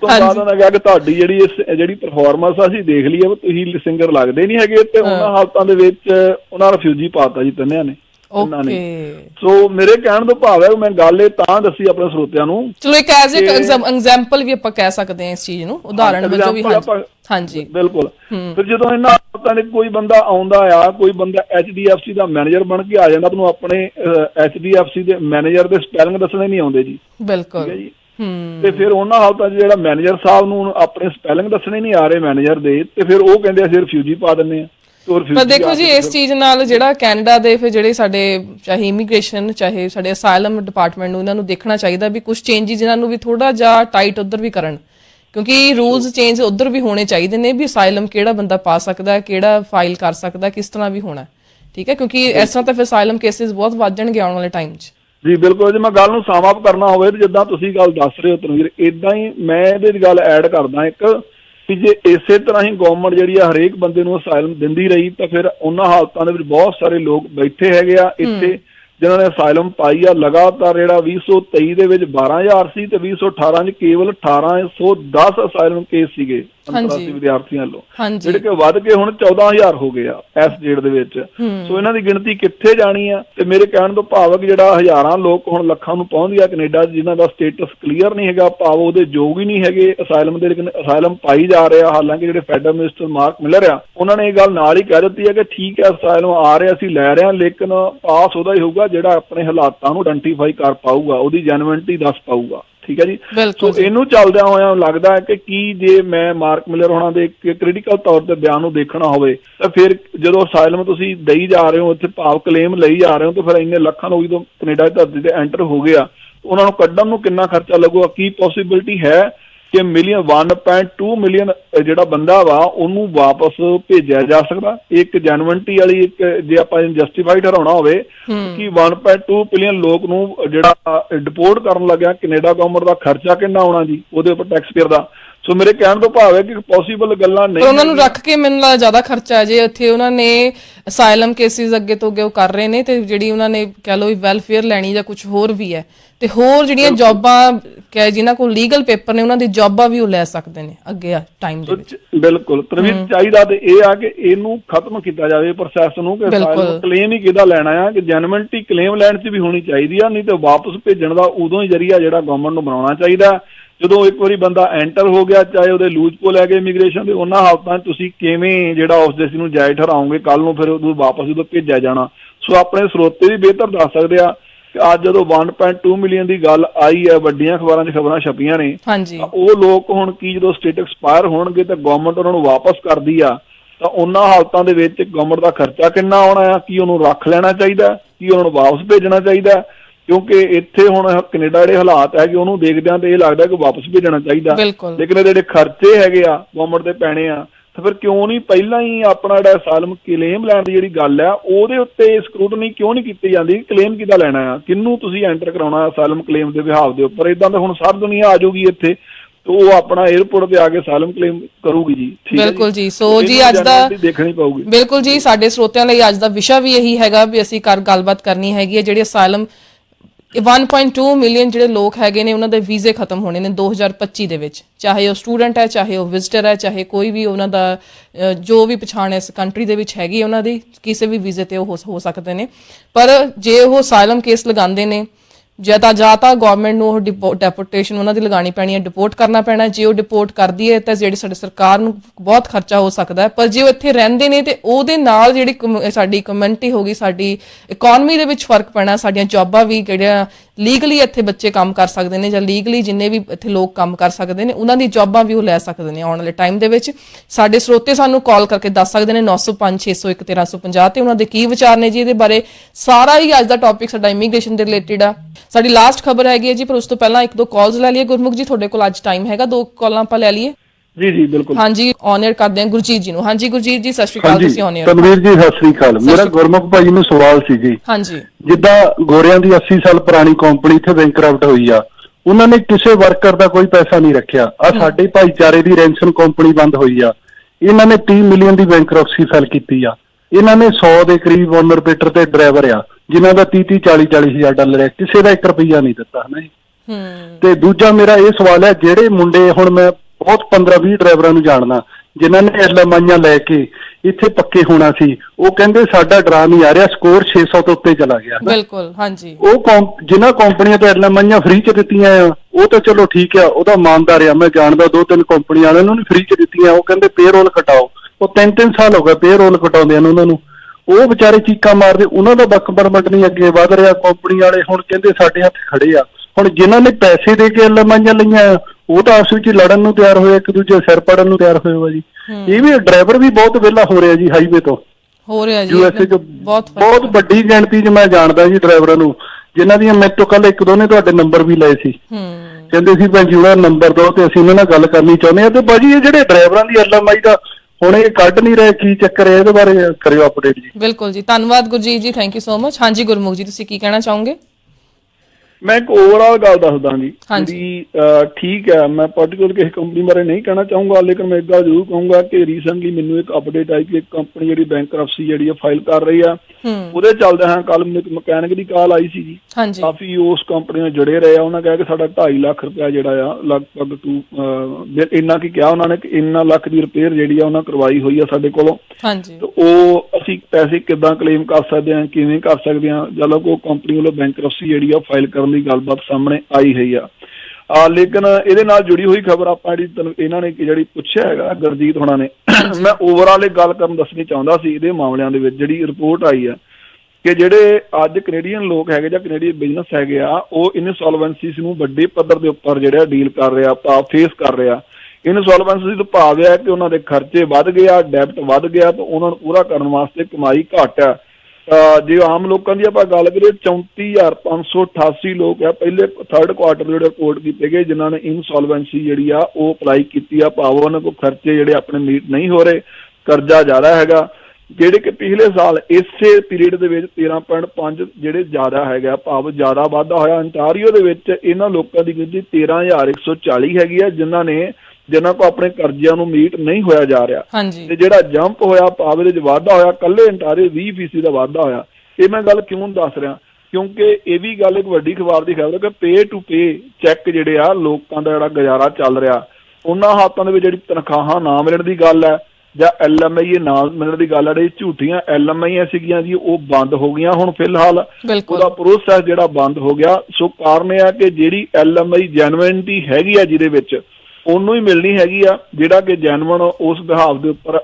ਤੋਂ ਬਾਅਦ ਉਹਨਾਂ ਕਿਹਾ ਕਿ ਤੁਹਾਡੀ ਜਿਹੜੀ ਇਸ ਜਿਹੜੀ ਪਰਫਾਰਮੈਂਸ ਆ ਅਸੀਂ ਦੇਖ ਲਈ ਹੈ ਤੁਸੀਂ ਸਿੰਗਰ ਲੱਗਦੇ ਨਹੀਂ ਹੈਗੇ ਤੇ ਉਹਨਾਂ ਹਾਲਤਾਂ ਦੇ ਵਿੱਚ ਉਹਨਾਂ ਰਿਫਿਊਜੀ ਪਾਤਾ ਜੀ ਤਿੰਨਿਆਂ ਨੇ। ਓਕੇ ਸੋ ਮੇਰੇ ਕਹਿਣ ਤੋਂ ਭਾਵ ਹੈ ਮੈਂ ਗੱਲ ਇਹ ਤਾਂ ਦੱਸੀ ਆਪਣੇ ਸਰੋਤਿਆਂ ਨੂੰ ਚਲੋ ਇੱਕ ਐਜ਼ ਇੱਕ ਐਗਜ਼ਾਮਪਲ ਵੀ ਆਪਾਂ ਕਹਿ ਸਕਦੇ ਹਾਂ ਇਸ ਚੀਜ਼ ਨੂੰ ਉਦਾਹਰਣ ਵਜੋਂ ਵੀ ਹਾਂਜੀ। ਬਿਲਕੁਲ। ਫਿਰ ਜਦੋਂ ਇਹਨਾਂ ਲੋਕਾਂ ਨੇ ਕੋਈ ਬੰਦਾ ਆਉਂਦਾ ਆ ਕੋਈ ਬੰਦਾ HDFC ਦਾ ਮੈਨੇਜਰ ਬਣ ਕੇ ਆ ਜਾਂਦਾ ਉਹਨੂੰ ਆਪਣੇ HDFC ਦੇ ਮੈਨੇਜਰ ਦੇ ਸਪੈਲਿੰਗ ਦੱਸਣੇ ਨਹੀਂ ਆਉਂਦੇ ਜੀ। ਬਿਲਕੁਲ। ਹੈ ਜੀ? ਤੇ ਫਿਰ ਉਹਨਾਂ ਹਾਲਤਾਂ 'ਚ ਜਿਹੜਾ ਮੈਨੇਜਰ ਸਾਹਿਬ ਨੂੰ ਆਪਣੇ ਸਪੈਲਿੰਗ ਦੱਸਣੇ ਨਹੀਂ ਆ ਰਹੇ ਮੈਨੇਜਰ ਦੇ ਤੇ ਫਿਰ ਉਹ ਕਹਿੰਦੇ ਅਸੀਂ ਰਿਫਿਊਜੀ ਪਾ ਦਿੰਨੇ ਆ ਪਰ ਦੇਖੋ ਜੀ ਇਸ ਚੀਜ਼ ਨਾਲ ਜਿਹੜਾ ਕੈਨੇਡਾ ਦੇ ਫਿਰ ਜਿਹੜੇ ਸਾਡੇ ਚਾਹੇ ਇਮੀਗ੍ਰੇਸ਼ਨ ਚਾਹੇ ਸਾਡੇ ਅਸਾਈਲਮ ਡਿਪਾਰਟਮੈਂਟ ਨੂੰ ਇਹਨਾਂ ਨੂੰ ਦੇਖਣਾ ਚਾਹੀਦਾ ਵੀ ਕੁਝ ਚੇਂਜਸ ਇਹਨਾਂ ਨੂੰ ਵੀ ਥੋੜਾ ਜਿਹਾ ਟਾਈਟ ਉਧਰ ਵੀ ਕਰਨ। ਕਿਉਂਕਿ ਰੂਲਸ ਚੇਂਜ ਉਧਰ ਵੀ ਹੋਣੇ ਚਾਹੀਦੇ ਨੇ ਵੀ ਅਸਾਈਲਮ ਕਿਹੜਾ ਬੰਦਾ ਪਾ ਸਕਦਾ ਹੈ ਕਿਹੜਾ ਫਾਈਲ ਕਰ ਸਕਦਾ ਕਿਸ ਤਰ੍ਹਾਂ ਵੀ ਹੋਣਾ। ਠੀਕ ਹੈ ਕਿਉਂਕਿ ਇਸ ਤਰ੍ਹਾਂ ਤਾਂ ਫਿਰ ਅਸਾਈਲਮ ਕੇਸਿਸ ਬਹੁਤ ਵੱਧ ਜਾਣਗੇ ਆਉਣ ਵਾਲੇ ਟਾਈਮ 'ਚ। ਜੀ ਬਿਲਕੁਲ ਜੇ ਮੈਂ ਗੱਲ ਨੂੰ ਸਮ ਅਪ ਕਰਨਾ ਹੋਵੇ ਜਿੱਦਾਂ ਤੁਸੀਂ ਗੱਲ ਦੱਸ ਰਹੇ ਹੋ ਤਨਵੀਰ ਇਦਾਂ ਹੀ ਮੈਂ ਇਹਦੇ 'ਚ ਗੱਲ ਐਡ ਕਰਦਾ ਇੱਕ ਕਿ ਜੇ ਇਸੇ ਤਰ੍ਹਾਂ ਹੀ ਗਵਰਨਮੈਂਟ ਜਿਹੜੀ ਆ ਹਰੇਕ ਬੰਦੇ ਨੂੰ ਅਸਾਈਲਮ ਦਿੰਦੀ ਰਹੀ ਤਾਂ ਫਿਰ ਉਹਨਾਂ ਹਾਲਤਾਂ ਦੇ ਵਿੱਚ ਬਹੁਤ ਸਾਰੇ ਲੋਕ ਬੈਠੇ ਹੈਗੇ ਆ ਇੱਥੇ ਜਿਨ੍ਹਾਂ ਨੇ ਅਸਾਈਲਮ ਪਾਈ ਆ ਲਗਾਤਾਰ ਜਿਹੜਾ 2023 ਦੇ ਵਿੱਚ 12000 ਸੀ ਤੇ 2018 ਚ ਕੇਵਲ 1810 ਅਸਾਈਲਮ ਕੇਸ ਸੀਗੇ। ਅੰਤਰਰਾਸ਼ਟਰੀ ਵਿਦਿਆਰਥੀਆਂ ਵੱਲੋਂ। ਜਿਹੜੇ ਕਿ ਵੱਧ ਕੇ ਹੁਣ 14000 ਹੋ ਗਏ ਆ ਇਸ ਡੇਟ ਦੇ ਵਿੱਚ। ਸੋ ਇਹਨਾਂ ਦੀ ਗਿਣਤੀ ਕਿੱਥੇ ਜਾਣੀ ਆ? ਤੇ ਮੇਰੇ ਕਹਿਣ ਤੋਂ ਭਾਵ ਹੈ ਕਿ ਜਿਹੜਾ ਹਜ਼ਾਰਾਂ ਲੋਕ ਹੁਣ ਲੱਖਾਂ ਨੂੰ ਪਹੁੰਚ ਗਿਆ ਕੈਨੇਡਾ ਜਿਨ੍ਹਾਂ ਦਾ ਸਟੇਟਸ ਕਲੀਅਰ ਨਹੀਂ ਹੈਗਾ ਭਾਵ ਉਹਦੇ ਯੋਗ ਹੀ ਨਹੀਂ ਹੈਗੇ ਅਸਾਈਲਮ ਦੇ ਲੇਕਿਨ ਅਸਾਈਲਮ ਪਾਈ ਜਾ ਰਿਹਾ। ਹਾਲਾਂਕਿ ਜਿਹੜੇ ਫੈਡਰਲ ਮਿਨਿਸਟਰ ਮਾਰਕ ਮਿਲਰ ਆ ਉਹਨਾਂ ਨੇ ਇਹ ਗੱਲ ਨਾਲ ਹੀ ਕਹਿ ਦਿੱਤੀ ਹੈ ਕਿ ਠੀਕ ਹੈ ਅਸਾਈਲਮ ਆ ਰਿਹਾ ਅਸੀਂ ਲੈ ਰਹੇ ਹਾਂ ਲੇਕਿਨ ਪਾਸ ਉਹਦਾ ਹੀ ਹੋਊਗਾ ਜਿਹੜਾ ਆਪਣੇ ਹਾਲਾਤਾਂ ਨੂੰ ਆਇਡੈਂਟੀਫਾਈ ਕਰ ਪਾਊਗਾ ਉਹਦੀ ਜੈਨੂਇਨਟੀ ਦੱਸ ਪਾਊਗਾ। ਠੀਕ ਹੈ ਜੀ? ਸੋ ਇਹਨੂੰ ਚੱਲਦਿਆਂ ਹੋਇਆਂ ਲੱਗਦਾ ਹੈ ਕਿ ਕੀ ਜੇ ਮੈਂ ਮਾਰਕ ਮਿਲਰ ਹੋਣਾ ਦੇ ਕ੍ਰਿਟੀਕਲ ਤੌਰ ਤੇ ਬਿਆਨ ਨੂੰ ਦੇਖਣਾ ਹੋਵੇ ਤਾਂ ਫਿਰ ਜਦੋਂ ਅਸਾਈਲਮ ਤੁਸੀਂ ਦੇਈ ਜਾ ਰਹੇ ਹੋ ਉੱਥੇ ਭਾਵ ਕਲੇਮ ਲਈ ਜਾ ਰਹੇ ਹੋ ਤਾਂ ਫਿਰ ਇੰਨੇ ਲੱਖਾਂ ਲੋਕ ਜਦੋਂ ਕੈਨੇਡਾ ਦੀ ਧਰਤੀ ਤੇ ਐਂਟਰ ਹੋ ਗਿਆ ਉਹਨਾਂ ਨੂੰ ਕੱਢਣ ਨੂੰ ਕਿੰਨਾ ਖਰਚਾ ਲੱਗੂਗਾ? ਕੀ ਪੋਸਿਬਿਲਿਟੀ ਹੈ ਕਿ ਮਿਲੀਅਨ 1.2 ਮਿਲੀਅਨ ਜਿਹੜਾ ਬੰਦਾ ਵਾ ਉਹਨੂੰ ਵਾਪਸ ਭੇਜਿਆ ਜਾ ਸਕਦਾ। ਇੱਕ ਜੈਨੂਇਨਟੀ ਵਾਲੀ ਇੱਕ ਜੇ ਆਪਾਂ ਜਸਟੀਫਾਈ ਠਹਿਰਾਉਣਾ ਹੋਵੇ ਕਿ 1.2 ਮਿਲੀਅਨ ਲੋਕ ਨੂੰ ਜਿਹੜਾ ਡਿਪੋਰਟ ਕਰਨ ਲੱਗਿਆ ਕੈਨੇਡਾ ਗਵਰਨਮੈਂਟ ਦਾ ਖਰਚਾ ਕਿੰਨਾ ਆਉਣਾ ਜੀ ਉਹਦੇ ਉੱਪਰ ਟੈਕਸ ਪੇਅਰ ਦਾ। ਸੋ ਮੇਰੇ ਕਹਿਣ ਤੋਂ ਭਾਵ ਹੈ ਕਿ ਪੋਸੀਬਲ ਗੱਲਾਂ ਨਹੀਂ ਪਰ ਉਹਨਾਂ ਨੂੰ ਰੱਖ ਕੇ ਮੈਨੂੰ ਲੱਗਦਾ ਜ਼ਿਆਦਾ ਖਰਚਾ ਹੈ। ਜੇ ਇੱਥੇ ਉਹਨਾਂ ਨੇ ਅਸਾਈਲਮ ਕੇਸਿਸ ਅੱਗੇ ਤੋਂ ਅੱਗੇ ਉਹ ਕਰ ਰਹੇ ਨੇ ਤੇ ਜਿਹੜੀ ਉਹਨਾਂ ਨੇ ਕਹ ਲਓ ਵੈਲਫੇਅਰ ਲੈਣੀ ਜਾਂ ਕੁਝ ਹੋਰ ਵੀ ਹੈ ਤੇ ਹੋਰ ਜਿਹੜੀਆਂ ਜੌਬਾਂ ਕਹ ਜਿਨ੍ਹਾਂ ਕੋਲ ਲੀਗਲ ਪੇਪਰ ਨੇ ਉਹਨਾਂ ਦੀ ਜੌਬਾਂ ਵੀ ਉਹ ਲੈ ਸਕਦੇ ਨੇ ਅੱਗੇ ਟਾਈਮ ਦੇ ਵਿੱਚ। ਬਿਲਕੁਲ। ਤਰਵੀਰ ਚਾਹੀਦਾ ਤੇ ਇਹ ਆ ਕਿ ਇਹਨੂੰ ਖਤਮ ਕੀਤਾ ਜਾਵੇ ਪ੍ਰੋਸੈਸ ਨੂੰ ਕਿ ਬਿਲਕੁਲ। ਕਲੇਮ ਹੀ ਕਿਹਦਾ ਲੈਣਾ ਆ ਕਿ ਜੈਨੂਇਨਟੀ ਕਲੇਮ ਲੈਣ 'ਚ ਵੀ ਹੋਣੀ ਚਾਹੀਦੀ ਆ ਨਹੀਂ ਤੇ ਵਾਪਸ ਭੇਜਣ ਦਾ ਉਦੋਂ ਹੀ ਜਰੀਆ ਜਿਹੜਾ ਗਵਰਨਮੈਂਟ ਨੂੰ ਬਣਾਉਣਾ ਚਾਹੀਦਾ। ਜਦੋਂ ਇੱਕ ਵਾਰੀ ਬੰਦਾ ਐਂਟਰ ਹੋ ਗਿਆ ਚਾਹੇ ਉਹਦੇ ਲੂਜ ਪੋਲ ਹੈਗੇ ਇਮੀਗ੍ਰੇਸ਼ਨ ਦੇ ਉਹਨਾਂ ਹਾਲਤਾਂ 'ਚ ਤੁਸੀਂ ਕਿਵੇਂ ਜਿਹੜਾ ਉਸ ਦੇਸ਼ ਨੂੰ ਜਾਇਜ਼ ਠਹਿਰਾਓਗੇ? ਕੱਲ ਨੂੰ ਫਿਰ ਉਹਨੂੰ ਵਾਪਸ ਜਦੋਂ ਭੇਜਿਆ ਜਾਣਾ। ਸੋ ਆਪਣੇ ਸਰੋਤੇ ਵੀ ਬਿਹਤਰ ਦੱਸ ਸਕਦੇ ਆ ਕਿ ਅੱਜ ਜਦੋਂ 1.2 ਮਿਲੀਅਨ ਦੀ ਗੱਲ ਆਈ ਹੈ ਵੱਡੀਆਂ ਅਖਬਾਰਾਂ 'ਚ ਖਬਰਾਂ ਛਪੀਆਂ ਨੇ ਉਹ ਲੋਕ ਹੁਣ ਕੀ ਜਦੋਂ ਸਟੇਟ ਐਕਸਪਾਇਰ ਹੋਣਗੇ ਤਾਂ ਗਵਰਨਮੈਂਟ ਉਹਨਾਂ ਨੂੰ ਵਾਪਸ ਕਰਦੀ ਆ ਤਾਂ ਉਹਨਾਂ ਹਾਲਤਾਂ ਦੇ ਵਿੱਚ ਗਵਰਨਮੈਂਟ ਦਾ ਖਰਚਾ ਕਿੰਨਾ ਆਉਣਾ ਆ? ਕੀ ਉਹਨੂੰ ਰੱਖ ਲੈਣਾ ਚਾਹੀਦਾ? ਕੀ ਉਹਨਾਂ ਨੂੰ ਵਾਪਸ ਭੇਜਣਾ ਚਾਹੀਦਾ? ਕਿਉਂਕਿ ਇੱਥੇ ਹੁਣ ਕੈਨੇਡਾ ਜਿਹੜੇ ਹਾਲਾਤ ਹੈ ਕਿ ਉਹਨੂੰ ਦੇਖਦਿਆਂ ਤੇ ਇਹ ਲੱਗਦਾ ਕਿ ਵਾਪਸ ਭੇਜਣਾ ਚਾਹੀਦਾ। ਲੇਕਿਨ ਜਿਹੜੇ ਖਰਚੇ ਹੈਗੇ ਆ ਗਵਰਨਮੈਂਟ ਦੇ ਪੈਣੇ ਆ ਤਾਂ ਫਿਰ ਕਿਉਂ ਨਹੀਂ ਪਹਿਲਾਂ ਹੀ ਆਪਣਾ ਜਿਹੜਾ ਸਾਲਮ ਕਲੇਮ ਲੈਣ ਦੀ ਜਿਹੜੀ ਗੱਲ ਆ ਉਹਦੇ ਉੱਤੇ ਸਕਰੂਟਨੀ ਕਿਉਂ ਨਹੀਂ ਕੀਤੀ ਜਾਂਦੀ? ਕਲੇਮ ਕਿਹਦਾ ਲੈਣਾ ਆ? ਕਿੰਨੂੰ ਤੁਸੀਂ ਐਂਟਰ ਕਰਾਉਣਾ ਸਾਲਮ ਕਲੇਮ ਦੇ ਵਿਹਾਵ ਦੇ ਉੱਪਰ? ਇਦਾਂ ਤਾਂ ਹੁਣ ਸਾਰੀ ਦੁਨੀਆ ਆ ਜਾਊਗੀ ਇੱਥੇ ਉਹ ਆਪਣਾ 에어ਪੋਰਟ ਤੇ ਆ ਕੇ ਸਾਲਮ ਕਲੇਮ ਕਰੂਗੀ ਜੀ। ਠੀਕ ਹੈ ਬਿਲਕੁਲ ਜੀ। ਸੋ ਜੀ ਅੱਜ ਦਾ ਦੇਖਣੀ ਪਊਗੀ। ਬਿਲਕੁਲ ਜੀ ਸਾਡੇ ਸਰੋਤਿਆਂ ਲਈ ਅੱਜ ਦਾ ਵਿਸ਼ਾ ਵੀ ਇਹੀ ਹੈਗਾ ਵੀ ਅਸੀਂ ਕਰ ਗੱਲਬਾਤ ਕਰਨੀ ਹੈਗੀ ਹੈ ਜਿਹੜੇ ਅਸਾਈਲਮ 1.2 ਮਿਲੀਅਨ ਜਿਹੜੇ ਲੋਕ ਹੈਗੇ ਨੇ ਉਹਨਾਂ ਦੇ ਵੀਜ਼ੇ ਖਤਮ ਹੋਣੇ ਨੇ 2025 ਦੇ ਵਿੱਚ। ਚਾਹੇ ਉਹ ਸਟੂਡੈਂਟ ਹੈ ਚਾਹੇ ਉਹ ਵਿਜ਼ਟਰ ਹੈ ਚਾਹੇ ਕੋਈ ਵੀ ਉਹਨਾਂ ਦਾ ਅਹ, ਜੋ ਵੀ ਪਛਾਣ ਇਸ ਕੰਟਰੀ ਦੇ ਵਿੱਚ ਹੈਗੀ ਹੈ ਉਹਨਾਂ ਦੀ ਕਿਸੇ ਵੀ ਵੀਜ਼ੇ ਤੇ ਉਹ ਹੋ- ਹੋ ਸਕਦੇ ਨੇ। ਪਰ ਜੇ ਉਹ ਅਸਾਈਲਮ ਕੇਸ ਲਗਾਉਂਦੇ ਨੇ ਜੇ ਤਾਂ ਜਾਂ ਤਾਂ ਗਵਰਨਮੈਂਟ ਨੂੰ ਉਹ ਡਿਪੋਰਟੇਸ਼ਨ ਉਹਨਾਂ ਦੀ ਲਗਾਣੀ ਪੈਣੀ ਹੈ ਡਿਪੋਰਟ ਕਰਨਾ ਪੈਣਾ ਜੇ ਉਹ ਡਿਪੋਰਟ ਕਰਦੀ ਹੈ, ਤਾਂ ਜਿਹੜੀ ਸਾਡੀ ਸਰਕਾਰ ਨੂੰ ਬਹੁਤ ਖਰਚਾ ਹੋ ਸਕਦਾ ਹੈ। ਪਰ ਜੇ ਉਹ ਇੱਥੇ ਰਹਿੰਦੇ ਨੇ, ਤੇ ਉਹਦੇ ਨਾਲ ਜਿਹੜੀ ਕਮ- ਸਾਡੀ ਕਮਿਊਨਿਟੀ ਹੋਗੀ ਸਾਡੀ ਇਕਨੋਮੀ ਦੇ ਵਿੱਚ ਫ਼ਰਕ ਪੈਣਾ, ਸਾਡੀਆਂ ਜੌਬਾਂ ਵੀ ਜਿਹੜੀਆਂ ਲੀਗਲੀ ਇੱਥੇ ਬੱਚੇ ਕੰਮ ਕਰ ਸਕਦੇ ਨੇ ਜਾਂ ਲੀਗਲੀ ਜਿੰਨੇ ਵੀ ਇੱਥੇ ਲੋਕ ਕੰਮ ਕਰ ਸਕਦੇ ਨੇ, ਉਹਨਾਂ ਦੀ ਜੌਬਾਂ ਵੀ ਉਹ ਲੈ ਸਕਦੇ ਨੇ ਆਉਣ ਵਾਲੇ ਟਾਈਮ ਦੇ ਵਿੱਚ। ਸਾਡੇ ਸਰੋਤੇ ਸਾਨੂੰ ਕਾਲ ਕਰਕੇ ਦੱਸ ਸਕਦੇ ਨੇ 905 601 1350 ਤੇ ਉਹਨਾਂ ਦੇ ਕੀ ਵਿਚਾਰ ਨੇ ਜੀ? ਇਹਦੇ ਬਾਰੇ ਸਾਰਾ ਹੀ ਅੱਜ ਦਾ ਟੌਪਿਕ ਸਾਡਾ ਇਮੀਗ੍ਰੇਸ਼ਨ ਦੇ ਰਿਲੇਟਡ ਆ। ਸਾਡੀ ਲਾਸਟ ਖਬਰ ਹੈਗੀ ਹੈ ਜੀ ਪਰ ਉਸ ਤੋਂ ਪਹਿਲਾਂ ਇੱਕ ਦੋ ਕਾਲਸ ਲੈ ਲਈਏ। ਗੁਰਮੁਖ ਜੀ ਤੁਹਾਡੇ ਕੋਲ ਅੱਜ ਟਾਈਮ ਹੈਗਾ। ਦੋ ਕਾਲਾਂ ਆਪਾਂ ਲੈ ਲਈਏ। ਜੀ ਜੀ ਬਿਲਕੁਲ। ਹਾਂਜੀ ਆਨਰ ਕਰਦੇ ਹਾਂ ਗੁਰਜੀਤ ਜੀ ਨੂੰ। ਹਾਂਜੀ ਗੁਰਜੀਤ ਜੀ ਸਤਿ ਸ਼੍ਰੀ ਅਕਾਲ ਤੁਸੀਂ ਆਨਰ ਤਨਵੀਰ ਜੀ ਸਤਿ ਸ੍ਰੀ ਅਕਾਲ। ਮੇਰਾ ਗੁਰਮੁਖ ਭਾਈ ਨੂੰ ਸਵਾਲ ਸੀ ਜੀ। ਹਾਂਜੀ। ਜਿੱਦਾਂ ਗੋਰਿਆਂ ਦੀ 80 ਸਾਲ ਪੁਰਾਣੀ ਕੰਪਨੀ ਇੱਥੇ ਬੈਂਕਰਪਟ ਹੋਈ ਆ ਉਹਨਾਂ ਨੇ ਕਿਸੇ ਵਰਕਰ ਦਾ ਕੋਈ ਪੈਸਾ ਨਹੀਂ ਰੱਖਿਆ। ਆ ਸਾਡੇ ਭਾਈਚਾਰੇ ਦੀ ਰੈਂਸਨ ਕੰਪਨੀ ਬੰਦ ਹੋਈ ਆ। ਇਹਨਾਂ ਨੇ 30 ਮਿਲੀਅਨ ਦੀ ਬੈਂਕਰਪਸੀ ਫਾਈਲ ਕੀਤੀ ਆ। ਇਹਨਾਂ ਨੇ 100 ਦੇ ਕਰੀਬ ਓਨਰ ਪੇਟਰ ਤੇ ਡਰਾਈਵਰ ਆ ਜਿਨ੍ਹਾਂ ਦਾ 30 30 40 40 ਹਜ਼ਾਰ ਡਾਲਰ ਹੈ ਕਿਸੇ ਦਾ 1 ਰੁਪਈਆ ਨਹੀਂ ਦਿੱਤਾ ਹਨਾ ਜੀ। ਹੂੰ। ਤੇ ਦੂਜਾ ਮੇਰਾ ਇਹ ਸਵਾਲ ਹੈ ਜਿਹੜੇ ਮੁੰਡੇ ਹੁਣ ਮੈਂ ਬਹੁਤ 15 20 ਡਰਾਈਵਰਾਂ ਨੂੰ ਜਾਣਦਾ ਜਿਨ੍ਹਾਂ ਨੇ ਐਲਐਮਆਈਆਂ ਲੈ ਕੇ ਇੱਥੇ ਪੱਕੇ ਹੋਣਾ ਸੀ ਉਹ ਕਹਿੰਦੇ ਸਾਡਾ ਡਰਾ ਨਹੀਂ ਆ ਰਿਹਾ ਸਕੋਰ 600 ਤੋਂ ਉੱਤੇ ਚਲਾ ਗਿਆ ਬਿਲਕੁਲ ਹਾਂਜੀ। ਉਹ ਜਿਨ੍ਹਾਂ ਕੰਪਨੀਆਂ ਤੋਂ ਐਲਐਮਆਈਆਂ ਫ੍ਰੀ ਚ ਦਿੱਤੀਆਂ ਆ ਉਹ ਤਾਂ ਚਲੋ ਠੀਕ ਆ ਉਹਦਾ ਇਮਾਨਦਾਰ ਆ ਮੈਂ ਜਾਣਦਾ ਦੋ ਤਿੰਨ ਕੰਪਨੀਆਂ ਵਾਲਿਆਂ ਨੂੰ ਫ੍ਰੀ ਚ ਦਿੱਤੀਆਂ ਉਹ ਕਹਿੰਦੇ ਪੇਰੋਲ ਕਟਾਓ। ਉਹ ਤਿੰਨ ਤਿੰਨ ਸਾਲ ਹੋ ਗਏ ਪੇਰੋਲ ਕਟਾਉਂਦਿਆਂ ਨੂੰ ਉਹਨਾਂ ਨੂੰ। ਉਹ ਵਿਚਾਰੇ ਚੀਕਾਂ ਮਾਰਦੇ ਉਹਨਾਂ ਦਾ ਵਰਕ ਪਰਮਿਟ ਨਹੀਂ ਅੱਗੇ ਵਧ ਰਿਹਾ ਕੰਪਨੀ ਵਾਲੇ ਹੁਣ ਕਹਿੰਦੇ ਸਾਡੇ ਹੱਥ ਖੜੇ ਆ। ਹੁਣ ਜਿਨ੍ਹਾਂ ਨੇ ਪੈਸੇ ਦੇ ਕੇ ਐਲਐਮਆਈਆਂ ਲਈਆਂ ਉਹ ਤਾਂ ਆਪਸ ਵਿੱਚ ਲੜਨ ਨੂੰ ਤਿਆਰ ਹੋਏ ਇੱਕ ਦੂਜੇ ਸਿਰ ਪੜਨ ਨੂੰ ਤਿਆਰ ਹੋਏ ਹੋ ਜੀ। ਇਹ ਵੀ ਡਰਾਈਵਰ ਵੀ ਬਹੁਤ ਵਿਹਲਾ ਹੋ ਰਿਹਾ ਜੀ ਹਾਈਵੇ ਤੋਂ। ਹੋ ਰਿਹਾ ਜੀ ਯੂਐਸਏ ਚ ਬਹੁਤ ਬਹੁਤ ਵੱਡੀ ਗਿਣਤੀ 'ਚ ਮੈਂ ਜਾਣਦਾ ਜੀ ਡਰਾਈਵਰਾਂ ਨੂੰ ਜਿਨ੍ਹਾਂ ਦੀਆਂ ਮੇਰੇ ਤੋਂ ਕੱਲ ਇੱਕ ਦੋ ਨੇ ਤੁਹਾਡੇ ਨੰਬਰ ਵੀ ਲਏ ਸੀ। ਹੂੰ। ਕਹਿੰਦੇ ਸੀ ਭੈਣ ਜੀ ਉਹਦਾ ਨੰਬਰ ਦਿਓ ਤੇ ਅਸੀਂ ਉਹਨਾਂ ਨਾਲ ਗੱਲ ਕਰਨੀ ਚਾਹੁੰਦੇ ਆ ਤੇ ਬਾਜੀ ਇਹ ਜਿਹੜੇ ਡਰਾਈਵਰਾਂ ਦੀ ਐਲਐਮਆਈ ਦਾ ਹੁਣ ਇਹ ਕੱਢ ਨਹੀਂ ਰਹੇ, ਕੀ ਚੱਕਰ ਹੈ? ਇਹਦੇ ਬਾਰੇ ਕਰਿਓ ਅਪਡੇਟ ਜੀ। ਬਿਲਕੁਲ ਜੀ, ਧੰਨਵਾਦ ਗੁਰਜੀਤ ਜੀ ਥੈਂਕ ਯੂ ਸੋ ਮਚ ਹਾਂਜੀ ਗੁਰਮੁਖ ਜੀ, ਤੁਸੀਂ ਕੀ ਕਹਿਣਾ ਚਾਹੋਗੇ? ਮੈਂ ਇੱਕ ਓਵਰਆਲ ਗੱਲ ਦੱਸਦਾ ਜੀ ਅਹ, ਠੀਕ ਹੈ ਮੈਂ ਪਾਰਟਿਕੂਲਰ ਕਿਸੇ ਕੰਪਨੀ ਬਾਰੇ ਨਹੀਂ ਕਹਿਣਾ ਚਾਹੂੰਗਾ ਲੇਕਿਨ ਮੈਂ ਇੱਕ ਗੱਲ ਜ਼ਰੂਰ ਕਹੂੰਗਾ ਕਿ ਰੀਸੈਂਟਲੀ ਮੈਨੂੰ ਇੱਕ ਅਪਡੇਟ ਆਈ ਕਿ ਇੱਕ ਕੰਪਨੀ ਜਿਹੜੀ ਬੈਂਕਰਪਸੀ ਜਿਹੜੀ ਹੈ ਫਾਈਲ ਕਰ ਰਹੀ ਆ। ਉਹਦੇ ਚੱਲਦੇ ਹਾਂ ਕੱਲ ਮੈਨੂੰ ਇੱਕ ਮਕੈਨਿਕ ਦੀ ਕਾਲ ਆਈ ਸੀ ਜੀ। ਕਾਫੀ ਉਸ ਕੰਪਨੀ ਨਾਲ ਜੁੜੇ ਰਹੇ ਆ ਉਹਨਾਂ ਕਿਹਾ ਕਿ ਸਾਡਾ 2.5 ਲੱਖ ਰੁਪਇਆ ਜਿਹੜਾ ਆ ਲਗਭਗ ਟੂ ਇੰਨਾ ਕੀ ਕਿਹਾ ਉਹਨਾਂ ਨੇ ਕਿ ਇੰਨਾ ਲੱਖ ਦੀ ਰਿਪੇਅਰ ਜਿਹੜੀ ਆ ਉਹਨਾਂ ਕਰਵਾਈ ਹੋਈ ਆ ਸਾਡੇ ਕੋਲੋਂ। ਹਾਂਜੀ। ਤੇ ਉਹ ਅਸੀਂ ਪੈਸੇ ਕਿੱਦਾਂ ਕਲੇਮ ਕਰ ਸਕਦੇ ਹਾਂ ਕਿਵੇਂ ਕਰ ਸਕਦੇ ਹਾਂ ਜਦੋਂ ਕੋ ਕੰਪਨੀ ਵੱਲੋਂ ਬੈਂਕਰਪਸੀ ਜਿਹੜੀ ਆ ਫਾਈਲ ਕਰਨ ਦੀ ਗੱਲਬਾਤ ਸਾਹਮਣੇ ਆਈ ਹੋਈ ਆ। ਆ ਲੇਕਿਨ ਇਹਦੇ ਨਾਲ ਜੁੜੀ ਹੋਈ ਖਬਰ ਆਪਾਂ ਜਿਹੜੀ ਤੁਹਾਨੂੰ ਇਹਨਾਂ ਨੇ ਜਿਹੜੀ ਪੁੱਛਿਆ ਹੈਗਾ ਗੁਰਜੀਤ ਹੋਣਾ ਨੇ। ਮੈਂ ਓਵਰਆਲ ਇਹ ਗੱਲ ਕਰਨ ਦੱਸਣੀ ਚਾਹੁੰਦਾ ਸੀ ਇਹਦੇ ਮਾਮਲਿਆਂ ਦੇ ਵਿੱਚ ਜਿਹੜੀ ਰਿਪੋਰਟ ਆਈ ਆ ਕਿ ਜਿਹੜੇ ਅੱਜ ਕੈਨੇਡੀਅਨ ਲੋਕ ਹੈਗੇ ਜਾਂ ਕੈਨੇਡੀਅਨ ਬਿਜ਼ਨਸ ਹੈਗੇ ਆ ਉਹ ਇਨਸੋਲਵੈਂਸੀਸ ਨੂੰ ਵੱਡੇ ਪੱਧਰ ਦੇ ਉੱਪਰ ਜਿਹੜਾ ਡੀਲ ਕਰ ਰਿਹਾ ਤਾਂ ਫੇਸ ਕਰ ਰਿਹਾ। ਇਨਸੋਲਵੈਂਸੀ ਤੋਂ ਭਾਵ ਇਹ ਹੈ ਕਿ ਉਹਨਾਂ ਦੇ ਖਰਚੇ ਵੱਧ ਗਏ ਆ ਡੈਬਟ ਵੱਧ ਗਿਆ ਤਾਂ ਉਹਨਾਂ ਨੂੰ ਪੂਰਾ ਕਰਨ ਵਾਸਤੇ ਕਮਾਈ ਘੱਟ ਆ। ਜੇ ਆਮ ਲੋਕਾਂ ਦੀ ਆਪਾਂ ਗੱਲ ਕਰੀਏ 34588 ਲੋਕ ਆ, ਪਹਿਲੇ ਥਰਡ ਕੁਆਰਟਰ ਜਿਹੜੇ ਰਿਪੋਰਟ ਕੀਤੇ ਗਏ, ਜਿਨ੍ਹਾਂ ਨੇ ਇਨਸੋਲਵੈਂਸੀ ਜਿਹੜੀ ਆ, ਉਹ ਅਪਲਾਈ ਕੀਤੀ ਆ, ਭਾਵ ਉਹਨਾਂ ਕੋਲ ਖਰਚੇ ਜਿਹੜੇ ਆਪਣੇ ਮੀਟ ਨਹੀਂ ਹੋ ਰਹੇ, ਕਰਜ਼ਾ ਜ਼ਿਆਦਾ ਹੈਗਾ, ਜਿਹੜੇ ਕਿ ਪਿਛਲੇ ਸਾਲ ਇਸੇ ਪੀਰੀਅਡ ਦੇ ਵਿੱਚ 13.5 ਜਿਹੜੇ ਜ਼ਿਆਦਾ ਹੈਗਾ ਭਾਵ ਜ਼ਿਆਦਾ ਵਾਧਾ ਹੋਇਆ ਅੰਟਾਰੀਓ ਦੇ ਵਿੱਚ ਇਹਨਾਂ ਲੋਕਾਂ ਦੀ ਗਿਣਤੀ 13140 ਹੈਗੀ ਆ, ਜਿਨ੍ਹਾਂ ਨੇ ਜਿਨ੍ਹਾਂ ਕੋ ਆਪਣੇ ਕਰਜ਼ਿਆਂ ਨੂੰ ਮੀਟ ਨਹੀਂ ਹੋਇਆ ਜਾ ਰਿਹਾ ਤੇ ਜਿਹੜਾ ਜੰਪ ਹੋਇਆ ਭਾਵ ਦੇ ਵਾਧਾ ਹੋਇਆ ਕੱਲੇ ਅੰਟਾਰੀਓ 20% ਦਾ ਵਾਧਾ ਹੋਇਆ। ਇਹ ਮੈਂ ਗੱਲ ਕਿਉਂ ਦੱਸ ਰਿਹਾ? ਕਿਉਂਕਿ ਇਹ ਵੀ ਗੱਲ ਇੱਕ ਵੱਡੀ ਖਬਰ ਦੀ ਖਬਰ ਹੈ ਕਿ ਪੇ ਟੂ ਪੇ ਚੈੱਕ ਜਿਹੜੇ ਆ ਲੋਕਾਂ ਦਾ ਜਿਹੜਾ ਗੁਜ਼ਾਰਾ ਚੱਲ ਰਿਹਾ। ਉਹਨਾਂ ਹੱਥਾਂ ਦੇ ਵਿੱਚ ਜਿਹੜੀ ਤਨਖਾਹਾਂ ਨਾ ਮਿਲਣ ਦੀ ਗੱਲ ਹੈ ਜਾਂ ਐਲਐਮਆਈ ਨਾ ਮਿਲਣ ਦੀ ਗੱਲ ਹੈ ਜਿਹੜੀ ਝੂਠੀਆਂ ਐਲਐਮਆਈ ਸੀਗੀਆਂ ਜੀ ਉਹ ਬੰਦ ਹੋ ਗਈਆਂ ਹੁਣ ਫਿਲਹਾਲ। ਉਹਦਾ ਪ੍ਰੋਸੈਸ ਜਿਹੜਾ ਬੰਦ ਹੋ ਗਿਆ ਸੋ ਕਾਰਨ ਇਹ ਆ ਕਿ ਜਿਹੜੀ ਐਲਐਮਆਈ ਜੈਨੂਇਨਟੀ ਹੈਗੀ ਆ ਜਿਹਦੇ ਵਿੱਚ ਉਹਨੂੰ ਹੀ ਮਿਲਣੀ ਹੈਗੀ ਆ, ਜਿਹੜਾ ਕਿ ਜੈਨੂਇਨ ਉਸ ਵਿਹਾਵ ਦੇ ਉੱਪਰ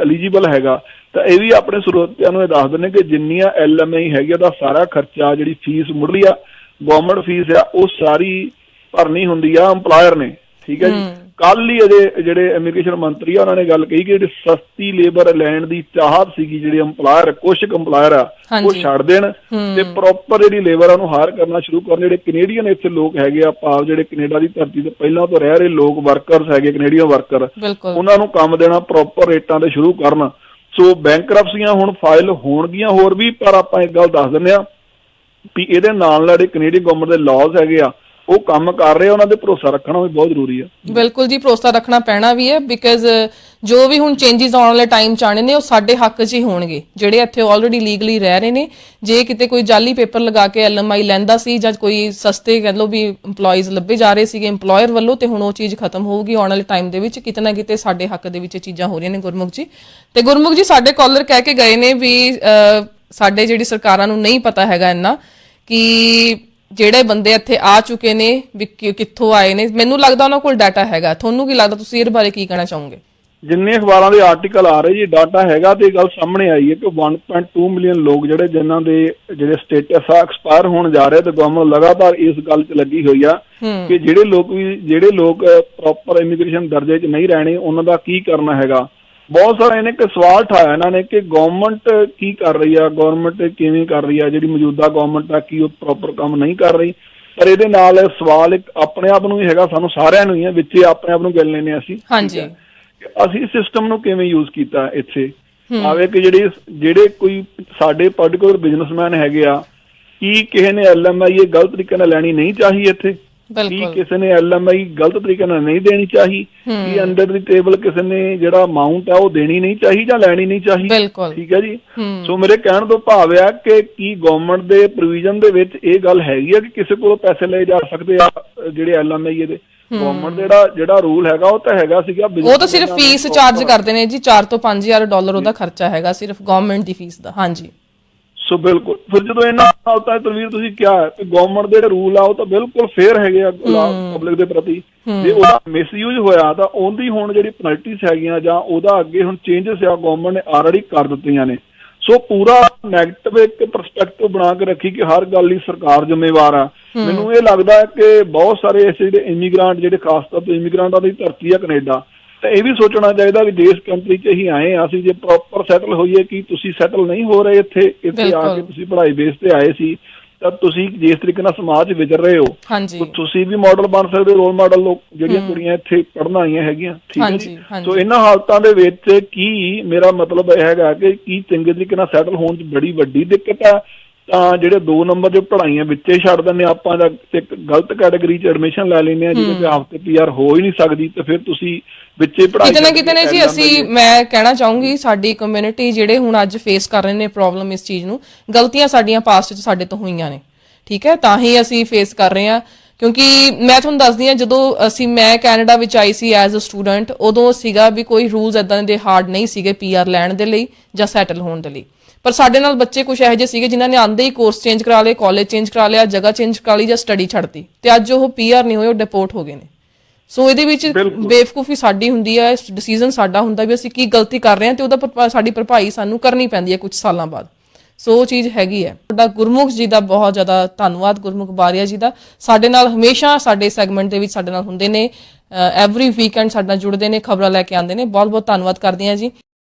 ਐਲੀਜੀਬਲ ਹੈਗਾ। ਤਾਂ ਇਹ ਵੀ ਆਪਣੇ ਸਰੋਤਿਆਂ ਨੂੰ ਇਹ ਦੱਸ ਦਿੰਦੇ ਕਿ ਜਿੰਨੀਆਂ ਐਲਐਮਆਈ ਹੈਗੀ ਉਹਦਾ ਸਾਰਾ ਖਰਚਾ, ਜਿਹੜੀ ਫੀਸ ਮੁੱਢਲੀ ਆ ਗਵਰਨਮੈਂਟ ਫੀਸ ਆ, ਉਹ ਸਾਰੀ ਭਰਨੀ ਹੁੰਦੀ ਆ EMPLOYER ਨੇ। ਠੀਕ ਹੈ ਜੀ? ਕੱਲ ਹੀ ਇਹਦੇ ਜਿਹੜੇ ਇਮੀਗ੍ਰੇਸ਼ਨ ਮੰਤਰੀ ਆ ਉਹਨਾਂ ਨੇ ਗੱਲ ਕਹੀ ਕਿ ਜਿਹੜੀ ਸਸਤੀ ਲੇਬਰ ਲੈਣ ਦੀ ਚਾਹਤ ਸੀਗੀ ਜਿਹੜੇ EMPLOYER ਕੁਝ EMPLOYER ਆ ਉਹ। ਛੱਡ ਦੇਣ ਤੇ ਪ੍ਰੋਪਰ ਜਿਹੜੀ ਲੇਬਰ ਆ ਉਹਨੂੰ ਹਾਇਰ ਕਰਨਾ ਸ਼ੁਰੂ ਕਰਨ। ਜਿਹੜੇ ਕੈਨੇਡੀਅਨ ਇੱਥੇ ਲੋਕ ਹੈਗੇ ਆ ਭਾਵ ਜਿਹੜੇ ਕੈਨੇਡਾ ਦੀ ਧਰਤੀ ਤੇ ਪਹਿਲਾਂ ਤੋਂ ਰਹਿ ਰਹੇ ਲੋਕ ਵਰਕਰਸ ਹੈਗੇ ਕੈਨੇਡੀਅਨ ਵਰਕਰ ਉਹਨਾਂ ਨੂੰ ਕੰਮ ਦੇਣਾ ਪ੍ਰੋਪਰ ਰੇਟਾਂ ਤੇ ਸ਼ੁਰੂ ਕਰਨ। ਸੋ ਬੈਂਕਰਪਸੀਆਂ ਹੁਣ ਫਾਈਲ ਹੋਣਗੀਆਂ ਹੋਰ ਵੀ ਪਰ ਆਪਾਂ ਇੱਕ ਗੱਲ ਦੱਸ ਦਿੰਦੇ ਆ ਵੀ ਇਹਦੇ ਨਾਲ ਨਾਲ ਜਿਹੜੇ ਕੈਨੇਡੀਅਨ ਗਵਰਨਮੈਂਟ ਦੇ ਲਾਜ਼ ਹੈਗੇ ਆ ਉਹ ਕੰਮ ਕਰ ਰਹੇ ਆ, ਉਹਨਾਂ ਤੇ ਭਰੋਸਾ ਰੱਖਣਾ ਵੀ ਬਹੁਤ ਜ਼ਰੂਰੀ ਆ। ਬਿਲਕੁਲ ਜੀ, ਭਰੋਸਾ ਰੱਖਣਾ ਪੈਣਾ ਵੀ ਹੈ ਬਿਕਾਜ਼ ਜੋ ਵੀ ਹੁਣ ਚੇਂजेस ਆਉਣ ਵਾਲੇ ਟਾਈਮ ਚ ਆਣੇ ਨੇ, ਉਹ ਸਾਡੇ ਹੱਕ 'ਚ ਹੀ ਹੋਣਗੇ। ਜਿਹੜੇ ਇੱਥੇ ਆਲਰੇਡੀ ਲੀਗਲੀ ਰਹਿ ਰਹੇ ਨੇ, ਜੇ ਕਿਤੇ ਕੋਈ ਜਾਲੀ ਪੇਪਰ ਲਗਾ ਕੇ ਐਲਐਮਆਈ ਲੈਂਦਾ ਸੀ ਜਾਂ ਕੋਈ ਸਸਤੇ ਕਹਿ ਲਓ ਵੀ EMPLOYEES ਲੱਭੇ ਜਾ ਰਹੇ ਸੀਗੇ EMPLOYER ਵੱਲੋਂ, ਤੇ ਹੁਣ ਉਹ ਚੀਜ਼ ਖਤਮ ਹੋਊਗੀ ਆਉਣ ਵਾਲੇ ਟਾਈਮ ਦੇ ਵਿੱਚ, ਕਿਤੇ ਨਾ ਕਿਤੇ ਸਾਡੇ ਹੱਕ ਦੇ ਵਿੱਚ ਇਹ ਚੀਜ਼ਾਂ ਹੋ ਰਹੀਆਂ ਨੇ ਗੁਰਮੁਖ ਜੀ। ਤੇ ਗੁਰਮੁਖ ਜੀ, ਸਾਡੇ ਕਾਲਰ ਕਹਿ ਕੇ ਗਏ ਨੇ ਵੀ ਸਾਡੇ ਜਿਹੜੀ ਸਰਕਾਰਾਂ ਨੂੰ ਨਹੀਂ ਪਤਾ ਹੈਗਾ ਇੰਨਾ, ਕਿ ਜਿਹੜੇ ਬੰਦੇ ਇੱਥੇ ਆ ਚੁੱਕੇ ਨੇ ਵੀ ਕਿ- ਕਿੱਥੋਂ ਆਏ ਨੇ ਮੈਨੂੰ ਲੱਗਦਾ ਉਹਨਾਂ ਕੋਲ ਡਾਟਾ ਹੈਗਾ। ਤੁਹਾਨੂੰ ਕੀ ਲੱਗਦਾ ਤੁਸੀਂ ਇਹਦੇ ਬਾਰੇ ਕੀ ਕਹਿਣਾ ਚਾਹੋਗੇ? ਜਿੰਨੇ ਅਖਬਾਰਾਂ ਦੇ ਆਰਟੀਕਲ ਆ ਰਹੇ ਜੀ ਡਾਟਾ ਹੈਗਾ ਤੇ ਇਹ ਗੱਲ ਸਾਹਮਣੇ ਆਈ ਹੈ ਕਿ 1.2 ਮਿਲੀਅਨ ਲੋਕ ਜਿਹੜੇ ਜਿਨ੍ਹਾਂ ਦੇ ਜਿਹੜੇ ਸਟੇਟਸ ਆ ਐਕਸਪਾਇਰ ਹੋਣ ਜਾ ਰਹੇ ਤੇ ਗਵਰਨਮੈਂਟ ਲਗਾਤਾਰ ਇਸ ਗੱਲ 'ਚ ਲੱਗੀ ਹੋਈ ਆ ਕਿ ਜਿਹੜੇ ਲੋਕ ਵੀ ਜਿਹੜੇ ਲੋਕ ਪ੍ਰੋਪਰ ਇਮੀਗ੍ਰੇਸ਼ਨ ਦਰਜੇ 'ਚ ਨਹੀਂ ਰਹਿਣੇ ਉਹਨਾਂ ਦਾ ਕੀ ਕਰਨਾ ਹੈਗਾ? ਬਹੁਤ ਸਾਰੇ ਇਹਨੇ ਕਿ ਸਵਾਲ ਠਾਇਆ ਇਹਨਾਂ ਨੇ ਕਿ ਗਵਰਨਮੈਂਟ ਕੀ ਕਰ ਰਹੀ ਆ ਗਵਰਨਮੈਂਟ ਕਿਵੇਂ ਕਰ ਰਹੀ ਆ ਜਿਹੜੀ ਮੌਜੂਦਾ ਗਵਰਨਮੈਂਟ ਆ ਕੀ ਉਹ ਪ੍ਰੋਪਰ ਕੰਮ ਨਹੀਂ ਕਰ ਰਹੀ। ਪਰ ਇਹਦੇ ਨਾਲ ਸਵਾਲ ਇੱਕ ਆਪਣੇ ਆਪ ਨੂੰ ਹੀ ਹੈਗਾ ਸਾਨੂੰ ਸਾਰਿਆਂ ਨੂੰ ਹੀ ਹੈ ਵਿੱਚ ਆਪਣੇ ਆਪ ਨੂੰ ਗਿਣ ਲੈਨੇ ਅਸੀਂ। ਹਾਂਜੀ। ਅਸੀਂ ਸਿਸਟਮ ਨੂੰ ਕਿਵੇਂ ਯੂਜ਼ ਕੀਤਾ ਇੱਥੇ? ਆਵੇ ਕਿ ਜਿਹੜੇ ਜਿਹੜੇ ਕੋਈ ਸਾਡੇ ਪਾਰਟਿਕੂਲਰ ਬਿਜ਼ਨਸਮੈਨ ਹੈਗੇ ਆ ਕੀ ਕਿਸੇ ਨੇ ਐਲਐਮਆਈ ਇਹ ਗਲਤ ਤਰੀਕੇ ਨਾਲ ਲੈਣੀ ਨਹੀਂ ਚਾਹੀ ਇੱਥੇ? ਕੀ ਕਿਸੇ ਨੇ ਐਲਐਮਆਈ ਗਲਤ ਤਰੀਕੇ ਨਾਲ ਨਹੀਂ ਦੇਣੀ ਚਾਹੀ ਕੀ ਅੰਡਰ ਦੀ ਟੇਬਲ ਕਿਸੇ ਨੇ ਜਿਹੜਾ ਅਮਾਉਂਟ ਆ ਉਹ ਦੇਣੀ ਨਹੀਂ ਚਾਹੀ ਜਾਂ ਲੈਣੀ ਨਹੀਂ ਚਾਹੀ? ਠੀਕ ਹੈ ਜੀ? ਸੋ ਮੇਰੇ ਕਹਿਣ ਤੋਂ ਭਾਵ ਆ ਕਿ ਕੀ ਗਵਰਨਮੈਂਟ ਦੇ ਪ੍ਰੋਵੀਜ਼ਨ ਦੇ ਵਿੱਚ ਇਹ ਗੱਲ ਹੈਗੀ ਆ ਕਿ ਕਿਸੇ ਕੋਲੋਂ ਪੈਸੇ ਲਏ ਜਾ ਸਕਦੇ ਆ ਜਿਹੜੇ ਐਲਐਮਆਈ ਦੇ ਗਵਰਨਮੈਂਟ ਜਿਹੜਾ ਜਿਹੜਾ ਰੂਲ ਹੈਗਾ ਉਹ ਤਾਂ ਹੈਗਾ ਸੀਗਾ ਉਹ ਤਾਂ ਸਿਰਫ ਫੀਸ ਚਾਰਜ ਕਰਦੇ ਨੇ ਜੀ 4 ਤੋਂ 5000 ਡਾਲਰ ਉਹਦਾ ਖਰਚਾ ਹੈਗਾ ਸਿਰਫ ਗਵਰਨਮੈਂਟ ਦੀ ਫੀਸ ਦਾ ਹਾਂਜੀ। ਸੋ ਬਿਲਕੁਲ ਫਿਰ ਜਦੋਂ ਇਹਨਾਂ ਨਾਲ ਤਾਂ ਤਨਵੀਰ ਤੁਸੀਂ ਕਿਹਾ ਕਿ ਗਵਰਨਮੈਂਟ ਦੇ ਜਿਹੜੇ ਰੂਲ ਆ ਉਹ ਤਾਂ ਬਿਲਕੁਲ ਫੇਅਰ ਹੈਗੇ ਆ ਪਬਲਿਕ ਦੇ ਪ੍ਰਤੀ। ਜੇ ਉਹਦਾ ਮਿਸਯੂਜ਼ ਹੋਇਆ ਤਾਂ ਉਹਦੀ ਹੁਣ ਜਿਹੜੀ ਪੈਨਲਟੀਜ਼ ਹੈਗੀਆਂ ਜਾਂ ਉਹਦਾ ਅੱਗੇ ਹੁਣ ਚੇਂਜਸ ਆ ਗਵਰਨਮੈਂਟ ਨੇ ਆਲਰੇਡੀ ਕਰ ਦਿੱਤੀਆਂ ਨੇ। ਸੋ ਪੂਰਾ ਨੈਗੇਟਿਵ ਇੱਕ ਪਰਸਪੈਕਟਿਵ ਬਣਾ ਕੇ ਰੱਖੀ ਕਿ ਹਰ ਗੱਲ ਲਈ ਸਰਕਾਰ ਜ਼ਿੰਮੇਵਾਰ ਆ। ਮੈਨੂੰ ਇਹ ਲੱਗਦਾ ਹੈ ਕਿ ਬਹੁਤ ਸਾਰੇ ਐਸੇ ਜਿਹੜੇ ਇਮੀਗ੍ਰੈਂਟ ਜਿਹੜੇ ਖਾਸ ਤੌਰ ਤੇ ਇਮੀਗ੍ਰੈਂਟਾਂ ਦੀ ਧਰਤੀ ਆ ਕੈਨੇਡਾ। ਤਾਂ ਇਹ ਵੀ ਸੋਚਣਾ ਚਾਹੀਦਾ ਵੀ ਦੇਸ਼ ਕੰਟਰੀ 'ਚ ਹੀ ਆਏ ਆ ਅਸੀਂ ਜੇ ਪ੍ਰੋਪਰ ਸੈਟਲ ਹੋਈਏ ਕਿ ਤੁਸੀਂ ਸੈਟਲ ਨਹੀਂ ਹੋ ਰਹੇ ਇੱਥੇ ਇੱਥੇ ਆ। ਕੇ ਤੁਸੀਂ ਪੜ੍ਹਾਈ ਬੇਸ ਤੇ ਆਏ ਸੀ ਤਾਂ ਤੁਸੀਂ ਜਿਸ ਤਰੀਕੇ ਨਾਲ ਸਮਾਜ ਵਿਚਰ ਰਹੇ ਹੋ ਤੁਸੀਂ ਵੀ ਮਾਡਲ ਬਣ ਸਕਦੇ ਹੋ ਰੋਲ ਮਾਡਲ ਲੋਕ ਜਿਹੜੀਆਂ ਕੁੜੀਆਂ ਇੱਥੇ ਪੜ੍ਹਨ ਆਈਆਂ ਹੈਗੀਆਂ ਠੀਕ ਹੈ ਜੀ। ਸੋ ਇਹਨਾਂ ਹਾਲਤਾਂ ਦੇ ਵਿੱਚ ਕੀ ਮੇਰਾ ਮਤਲਬ ਇਹ ਹੈਗਾ ਕਿ ਕੀ ਚੰਗੇ ਤਰੀਕੇ ਨਾਲ ਸੈਟਲ ਹੋਣ 'ਚ ਬੜੀ ਵੱਡੀ ਦਿੱਕਤ ਆ ਤਾਂ ਜਿਹੜੇ ਦੋ ਨੰਬਰ ਦੇ ਪੜ੍ਹਾਈਆਂ ਵਿੱਚੇ ਛੱਡ ਦਿੰਦੇ ਆਪਾਂ ਜਾਂ ਇੱਕ ਗਲਤ ਕੈਟਾਗਰੀ 'ਚ ਐਡਮਿਸ਼ਨ ਲੈ ਲੈਂਦੇ ਆ ਜਿਹਦੇ ਤੇ ਹਫ਼ਤੇ ਪੀਆਰ ਹੋ ਹੀ ਨਹੀਂ ਸਕਦੀ ਤੇ ਫਿਰ ਤੁਸੀਂ ਵਿੱਚੇ ਪੜ੍ਹਾਈ ਕਿਤੇ ਨਾ ਕਿਤੇ ਨੇ ਜੀ ਅਸੀਂ। ਮੈਂ ਕਹਿਣਾ ਚਾਹੂੰਗੀ ਸਾਡੀ ਕਮਿਊਨਿਟੀ ਜਿਹੜੇ ਹੁਣ ਅੱਜ ਫੇਸ ਕਰ ਰਹੇ ਨੇ ਪ੍ਰੋਬਲਮ ਇਸ ਚੀਜ਼ ਨੂੰ ਗਲਤੀਆਂ ਸਾਡੀਆਂ ਪਾਸਟ 'ਚ ਸਾਡੇ ਤੋਂ ਹੋਈਆਂ ਨੇ ਠੀਕ ਹੈ? ਤਾਂ ਹੀ ਅਸੀਂ ਫੇਸ ਕਰ ਰਹੇ ਹਾਂ ਕਿਉਂਕਿ ਮੈਂ ਤੁਹਾਨੂੰ ਦੱਸਦੀ ਹਾਂ ਜਦੋਂ ਅਸੀਂ ਮੈਂ ਕੈਨੇਡਾ ਵਿੱਚ ਆਈ ਸੀ ਐਜ਼ ਅ ਸਟੂਡੈਂਟ ਉਦੋਂ ਸੀਗਾ ਵੀ ਕੋਈ ਰੂਲਸ ਇਦਾਂ ਦੇ ਹਾਰਡ ਨਹੀਂ ਸੀਗੇ ਪੀਆਰ ਲੈਣ ਦੇ ਲਈ ਜਾਂ ਸੈਟਲ ਹੋਣ ਦੇ ਲਈ। ਪਰ ਸਾਡੇ ਨਾਲ ਬੱਚੇ ਕੁਝ ਇਹੋ ਜਿਹੇ ਸੀਗੇ ਜਿਨ੍ਹਾਂ ਨੇ ਆਂਦੇ ਹੀ ਕੋਰਸ ਚੇਂਜ ਕਰਾ ਲਏ ਕਾਲਜ ਚੇਂਜ ਕਰਾ ਲਿਆ ਜਗ੍ਹਾ ਚੇਂਜ ਕਰਾ ਲਈ ਜਾਂ ਸਟੱਡੀ ਛੱਡਤੀ ਤੇ ਅੱਜ ਉਹ ਪੀਆਰ ਨਹੀਂ ਹੋਏ ਉਹ ਡਿਪੋਰਟ ਹੋ ਗਏ ਨੇ। ਸੋ ਇਹਦੇ ਵਿੱਚ ਬੇਵਕੂਫੀ ਸਾਡੀ ਹੁੰਦੀ ਹੈ ਡਿਸੀਜਨ ਸਾਡਾ ਹੁੰਦਾ ਵੀ ਅਸੀਂ ਕੀ ਗਲਤੀ ਕਰ ਰਹੇ ਹਾਂ ਤੇ ਉਹਦਾ ਸਾਡੀ ਭਰਪਾਈ ਸਾਨੂੰ ਕਰਨੀ ਪੈਂਦੀ ਹੈ ਕੁਝ ਸਾਲਾਂ ਬਾਅਦ। ਸੋ ਉਹ ਚੀਜ਼ ਹੈਗੀ ਹੈ ਤੁਹਾਡਾ ਗੁਰਮੁਖ ਜੀ ਦਾ ਬਹੁਤ ਜ਼ਿਆਦਾ ਧੰਨਵਾਦ ਗੁਰਮੁਖ ਬਾਰੀਆ ਜੀ ਦਾ। ਸਾਡੇ ਨਾਲ ਹਮੇਸ਼ਾ ਸਾਡੇ ਸੈਗਮੈਂਟ ਦੇ ਵਿੱਚ ਸਾਡੇ ਨਾਲ ਹੁੰਦੇ ਨੇ ਐਵਰੀ ਵੀਕਐਂਡ ਸਾਡੇ ਨਾਲ ਜੁੜਦੇ ਨੇ ਖਬਰਾਂ ਲੈ ਕੇ ਆਉਂਦੇ ਨੇ। ਬਹੁਤ ਬਹੁਤ ਧੰਨਵਾਦ ਕਰਦੇ ਹਾਂ ਜੀ।